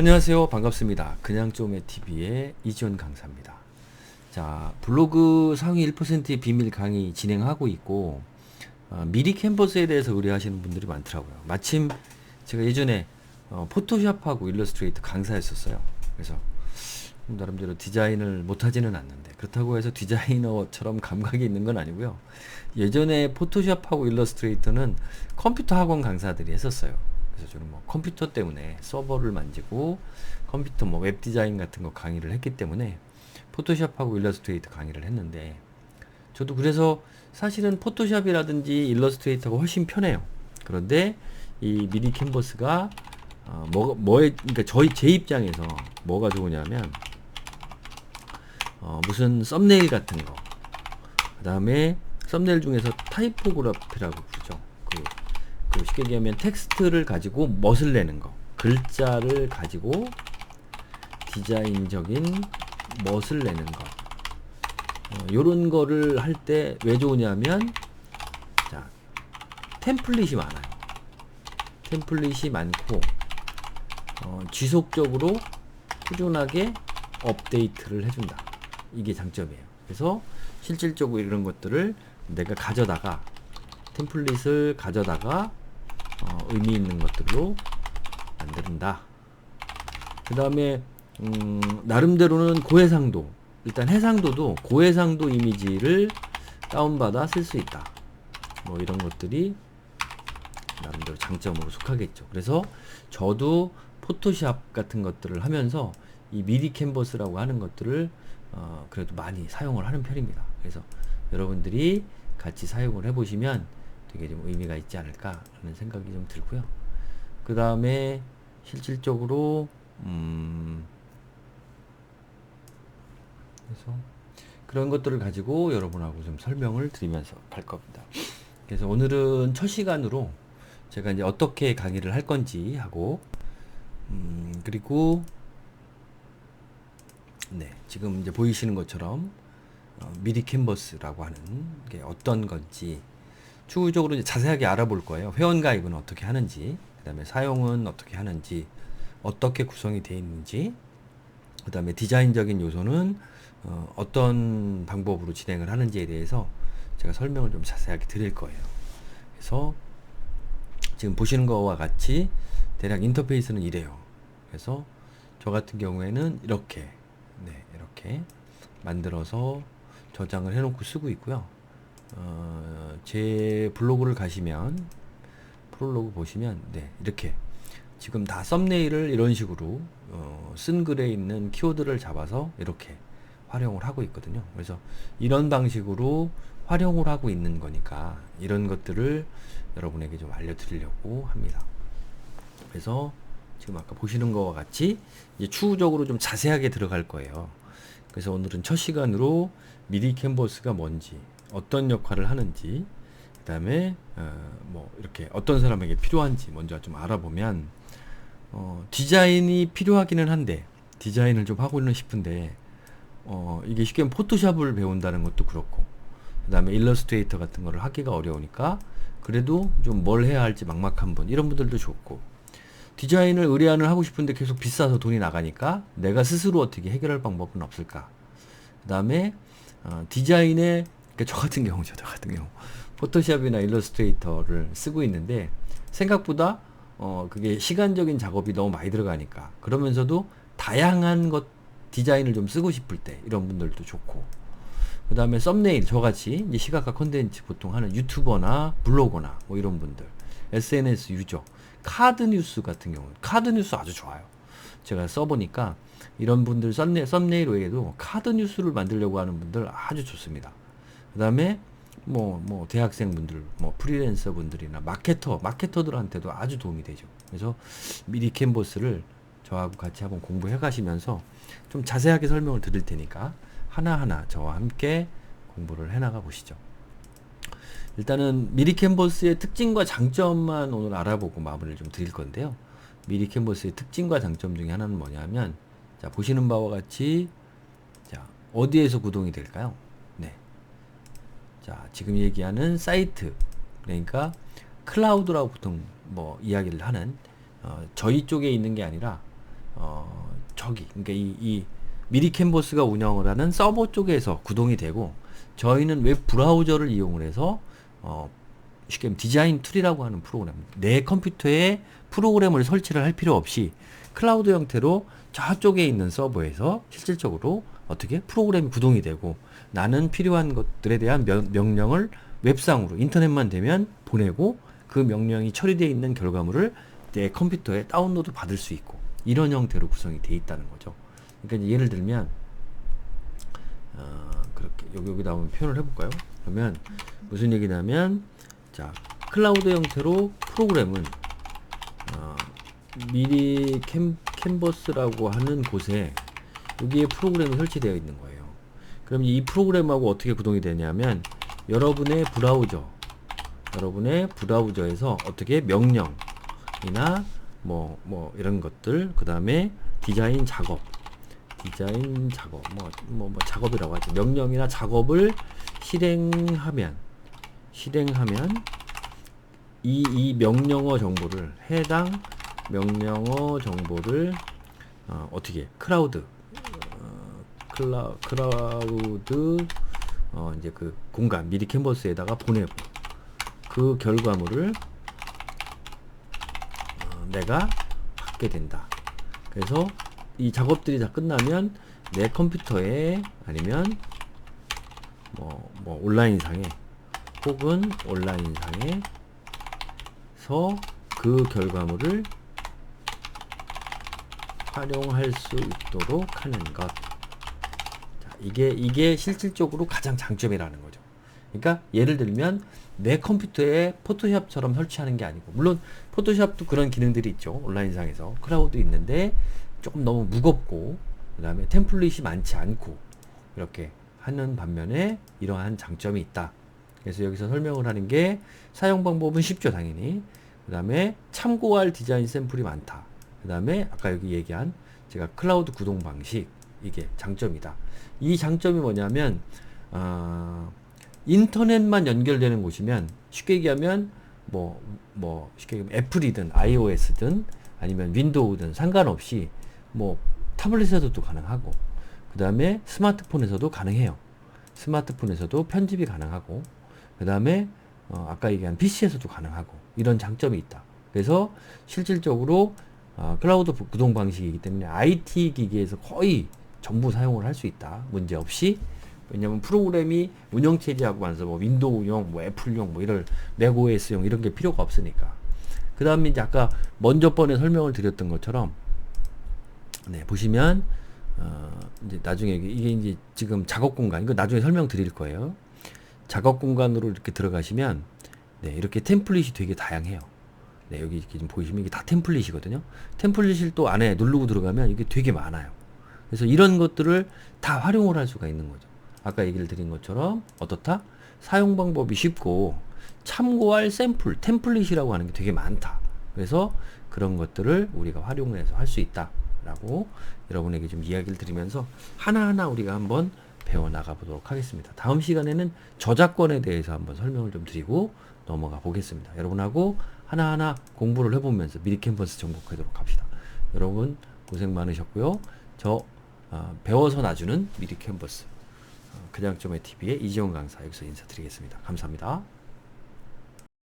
안녕하세요. 반갑습니다. 그냥 좀의 TV의 이지원 강사입니다. 자, 블로그 상위 1%의 비밀 강의 진행하고 있고, 어, 미리 캔버스에 대해서 의뢰하시는 분들이 많더라고요. 마침 제가 예전에 어, 포토샵하고 일러스트레이터 강사였었어요. 그래서 나름대로 디자인을 못하지는 않는데 그렇다고 해서 디자이너처럼 감각이 있는 건 아니고요. 예전에 포토샵하고 일러스트레이터는 컴퓨터 학원 강사들이 했었어요. 그래서 저는 뭐 컴퓨터 때문에 서버를 만지고 컴퓨터 뭐 웹 디자인 같은 거 강의를 했기 때문에 포토샵하고 일러스트레이터 강의를 했는데 저도 그래서 사실은 포토샵이라든지 일러스트레이터가 훨씬 편해요. 그런데 이 미니 캔버스가 어, 뭐, 뭐에, 그러니까 저희, 제 입장에서 뭐가 좋으냐면, 어, 무슨 썸네일 같은 거, 그 다음에 썸네일 중에서 타이포그래피라고 부르죠. 그, 그 쉽게 얘기하면 텍스트를 가지고 멋을 내는 거, 글자를 가지고 디자인적인 멋을 내는 거, 어, 요런 거를 할 때 왜 좋으냐면, 자, 템플릿이 많아요. 템플릿이 많고, 어, 지속적으로 꾸준하게 업데이트를 해준다. 이게 장점이에요. 그래서 실질적으로 이런 것들을 내가 가져다가 템플릿을 가져다가 어, 의미 있는 것들로 만든다. 그 다음에 음, 나름대로는 고해상도 일단 해상도도 고해상도 이미지를 다운받아 쓸 수 있다. 뭐 이런 것들이 나름대로 장점으로 속하겠죠. 그래서 저도 포토샵 같은 것들을 하면서 이 미리 캔버스라고 하는 것들을 어, 그래도 많이 사용을 하는 편입니다. 그래서 여러분들이 같이 사용을 해보시면 되게 좀 의미가 있지 않을까라는 생각이 좀 들고요. 그 다음에 실질적으로 음 그래서 그런 것들을 가지고 여러분하고 좀 설명을 드리면서 갈 겁니다. 그래서 오늘은 첫 시간으로 제가 이제 어떻게 강의를 할 건지 하고 음 그리고 네 지금 이제 보이시는 것처럼 어, 미리 캔버스라고 하는 게 어떤 건지 추후적으로 이제 자세하게 알아볼 거예요. 회원 가입은 어떻게 하는지, 그 다음에 사용은 어떻게 하는지, 어떻게 구성이 되어 있는지, 그 다음에 디자인적인 요소는 어, 어떤 방법으로 진행을 하는지에 대해서 제가 설명을 좀 자세하게 드릴 거예요. 그래서 지금 보시는 거와 같이 대략 인터페이스는 이래요. 그래서 저 같은 경우에는 이렇게, 네, 이렇게 만들어서 저장을 해놓고 쓰고 있고요. 어, 제 블로그를 가시면 프롤로그 보시면 네 이렇게 지금 다 썸네일을 이런 식으로 어, 쓴 글에 있는 키워드를 잡아서 이렇게 활용을 하고 있거든요. 그래서 이런 방식으로 활용을 하고 있는 거니까 이런 것들을 여러분에게 좀 알려드리려고 합니다. 그래서 지금 아까 보시는 것과 같이 이제 추후적으로 좀 자세하게 들어갈 거예요. 그래서 오늘은 첫 시간으로 미리 캔버스가 뭔지 어떤 역할을 하는지 그 다음에 어, 뭐 이렇게 어떤 사람에게 필요한지 먼저 좀 알아보면 어, 디자인이 필요하기는 한데 디자인을 좀 하고는 싶은데 어, 이게 쉽게 포토샵을 배운다는 것도 그렇고 그 다음에 일러스트레이터 같은 거를 하기가 어려우니까 그래도 좀 뭘 해야 할지 막막한 분 이런 분들도 좋고 디자인을 의뢰안을 하고 싶은데 계속 비싸서 돈이 나가니까 내가 스스로 어떻게 해결할 방법은 없을까? 그 다음에 어, 그러니까 저 같은 경우죠. 저 같은 경우. 포토샵이나 일러스트레이터를 쓰고 있는데 생각보다 어 그게 시간적인 작업이 너무 많이 들어가니까 그러면서도 다양한 것 디자인을 좀 쓰고 싶을 때 이런 분들도 좋고 그 다음에 썸네일 저같이 이제 시각화 컨텐츠 보통 하는 유튜버나 블로거나 뭐 이런 분들 SNS 유저 카드 뉴스 같은 경우 카드 뉴스 아주 좋아요 제가 써보니까 이런 분들 썸네, 썸네일 외에도 카드 뉴스를 만들려고 하는 분들 아주 좋습니다 그 다음에 뭐, 뭐, 대학생분들, 뭐, 프리랜서 분들이나 마케터, 마케터들한테도 아주 도움이 되죠. 그래서 미리 캔버스를 저하고 같이 한번 공부해 가시면서 좀 자세하게 설명을 드릴 테니까 하나하나 저와 함께 공부를 해 나가 보시죠. 일단은 미리 캔버스의 특징과 장점만 오늘 알아보고 마무리를 좀 드릴 건데요. 미리 캔버스의 특징과 장점 중에 하나는 뭐냐면, 자, 보시는 바와 같이, 자, 어디에서 구동이 될까요? 자, 지금 얘기하는 사이트. 그러니까 클라우드라고 보통 뭐 이야기를 하는 어, 저희 쪽에 있는 게 아니라 어, 저기 그러니까 이, 이 미리 캔버스가 운영을 하는 서버 쪽에서 구동이 되고 저희는 웹 브라우저를 이용을 해서 어, 쉽게 말하면 디자인 툴이라고 하는 프로그램 내 컴퓨터에 프로그램을 설치를 할 필요 없이 클라우드 형태로 저쪽에 있는 서버에서 실질적으로 어떻게 프로그램이 구동이 되고 나는 필요한 것들에 대한 명, 명령을 웹상으로 인터넷만 되면 보내고 그 명령이 처리되어 있는 결과물을 내 컴퓨터에 다운로드 받을 수 있고 이런 형태로 구성이 되어 있다는 거죠. 그러니까 예를 들면 어, 그렇게 여기 여기다 한번 표현을 해볼까요? 그러면 무슨 얘기냐면 자 클라우드 형태로 프로그램은 어, 미리 캔, 캔버스라고 하는 곳에 여기에 프로그램이 설치되어 있는 거예요. 그럼 이 프로그램하고 어떻게 구동이 되냐면 여러분의 브라우저 여러분의 브라우저에서 어떻게 명령이나 뭐, 뭐, 이런 것들, 그 다음에 디자인 작업, 디자인 작업, 뭐, 뭐, 뭐, 작업이라고 하죠. 명령이나 작업을 실행하면, 실행하면, 이, 이 명령어 정보를, 해당 명령어 정보를, 어, 어떻게, 클라우드, 어, 클라, 클라우드, 어, 이제 그 공간, 미리 캔버스에다가 보내고, 그 결과물을 어, 내가 받게 된다. 그래서 이 작업들이 다 끝나면 내 컴퓨터에 아니면 뭐, 뭐 온라인상에 혹은 온라인상에서 그 결과물을 활용할 수 있도록 하는 것. 자, 이게 이게 실질적으로 가장 장점이라는 거죠. 그러니까 예를 들면 내 컴퓨터에 포토샵처럼 설치하는 게 아니고 물론 포토샵도 그런 기능들이 있죠 온라인상에서 클라우드 있는데 조금 너무 무겁고 그 다음에 템플릿이 많지 않고 이렇게 하는 반면에 이러한 장점이 있다 그래서 여기서 설명을 하는 게 사용 방법은 쉽죠 당연히. 그 다음에 참고할 디자인 샘플이 많다. 그 다음에 아까 여기 얘기한 제가 클라우드 구동 방식 이게 장점이다. 이 장점이 뭐냐면 어, 인터넷만 연결되는 곳이면 쉽게 얘기하면 뭐, 뭐, 쉽게 얘기하면 애플이든 iOS든 아니면 윈도우든 상관없이 뭐 타블릿에서도 가능하고 그 다음에 스마트폰에서도 가능해요. 스마트폰에서도 편집이 가능하고 그 다음에 어, 아까 얘기한 PC에서도 가능하고 이런 장점이 있다. 그래서 실질적으로 어, 클라우드 구동 방식이기 때문에 IT 기기에서 거의 전부 사용을 할 수 있다. 문제 없이 왜냐면 프로그램이 운영 체제하고 완서 뭐 윈도우용, 뭐 애플용, 뭐 이럴 맥OS용 이런 게 필요가 없으니까. 그 다음에 이제 아까 먼저 번에 설명을 드렸던 것처럼 네 보시면 어 이제 나중에 이게 이제 지금 작업 공간 이거 나중에 설명 드릴 거예요. 작업 공간으로 이렇게 들어가시면 네 이렇게 템플릿이 되게 다양해요. 네 여기 이렇게 좀 보시면 이게 다 템플릿이거든요. 템플릿을 또 안에 누르고 들어가면 이게 되게 많아요. 그래서 이런 것들을 다 활용을 할 수가 있는 거죠. 아까 얘기를 드린 것처럼 어떻다? 사용 방법이 쉽고 참고할 샘플, 템플릿이라고 하는 게 되게 많다. 그래서 그런 것들을 우리가 활용해서 할 수 있다라고 여러분에게 좀 이야기를 드리면서 하나하나 우리가 한번 배워 나가 보도록 하겠습니다. 다음 시간에는 저작권에 대해서 한번 설명을 좀 드리고 넘어가 보겠습니다. 여러분하고 하나하나 공부를 해보면서 미리 캠퍼스 정복하도록 합시다. 여러분 고생 많으셨고요. 저 어, 배워서 놔주는 미리 캠퍼스 어, 그냥점의 TV의 이지원 강사 여기서 인사드리겠습니다. 감사합니다.